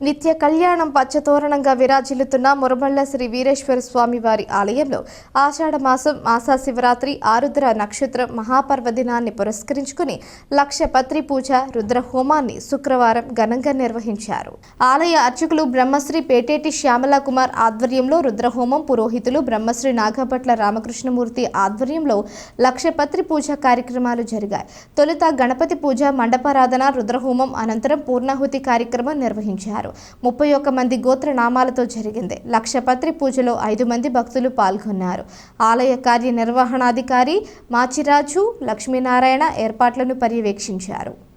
నిత్య కళ్యాణం పచ్చతోరణంగా విరాజిల్లుతున్న మురమళ్ళ శ్రీ వీరేశ్వర స్వామి వారి ఆలయంలో ఆషాఢ మాసం మాసా శివరాత్రి ఆరుద్ర నక్షత్ర మహాపర్వదినాన్ని పురస్కరించుకుని లక్ష పత్రి పూజ రుద్ర హోమాన్ని శుక్రవారం ఘనంగా నిర్వహించారు. ఆలయ అర్చకులు బ్రహ్మశ్రీ పేటేటి శ్యామల కుమార్ ఆధ్వర్యంలో రుద్రహోమం పురోహితులు బ్రహ్మశ్రీ నాగపట్ల రామకృష్ణమూర్తి ఆధ్వర్యంలో లక్ష పత్రి పూజ కార్యక్రమాలు జరిగాయి. తొలుత గణపతి పూజ మండపారాధన రుద్రహోమం అనంతరం పూర్ణాహుతి కార్యక్రమం నిర్వహించారు. ముప్పై ఒక్క మంది గోత్ర నామాలతో జరిగింది లక్షపత్రి పూజలో ఐదు మంది భక్తులు పాల్గొన్నారు. ఆలయ కార్యనిర్వహణాధికారి మాచిరాజు లక్ష్మీనారాయణ ఏర్పాట్లను పర్యవేక్షించారు.